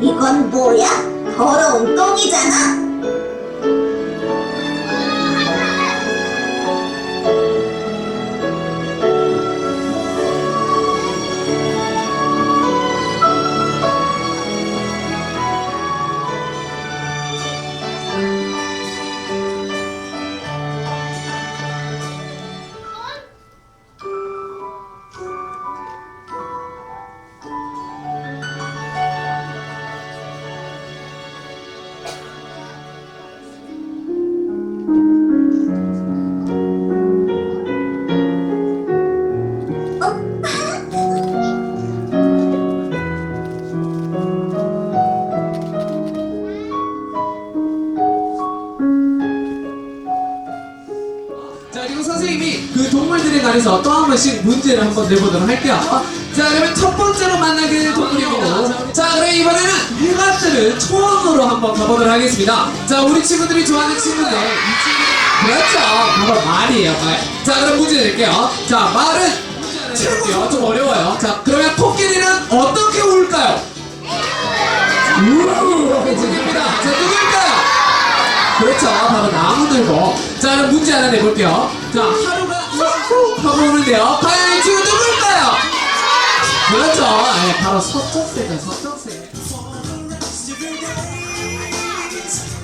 이건 뭐야? 더러운 똥이잖아. 그 동물들에 관해서 또 한 번씩 문제를 한번 내보도록 할게요. 자, 그러면 첫 번째로 만나게 될 동물입니다. 자, 그럼 이번에는 해가들을 처음으로 한번 가보도록 하겠습니다. 자, 우리 친구들이 좋아하는 친구인데 이 친구 그렇죠. 바로 말이에요, 말. 자, 그럼 문제 낼게요. 자, 말은 낼게요. 좀 어려워요. 자, 그러면 코끼리는 어떻게 울까요? 우 이렇게 들립니다. 자, 누구일까요? 그렇죠. 바로 나무 들고. 자, 그럼 문제 하나 내볼게요. 자, 하루가 훅 하고 오는데요. 과연 이 친구 누구일까요? 그렇죠. 네, 바로 서쪽새가 서쪽새.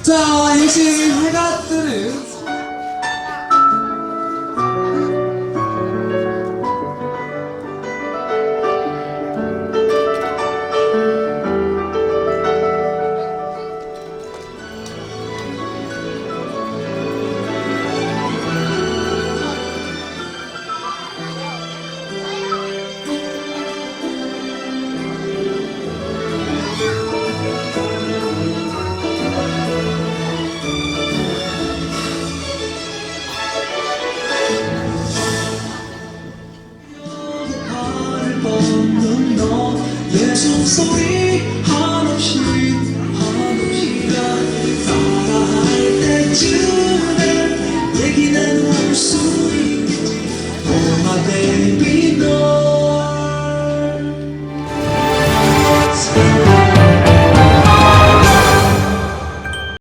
자, 역시 해가 뜨는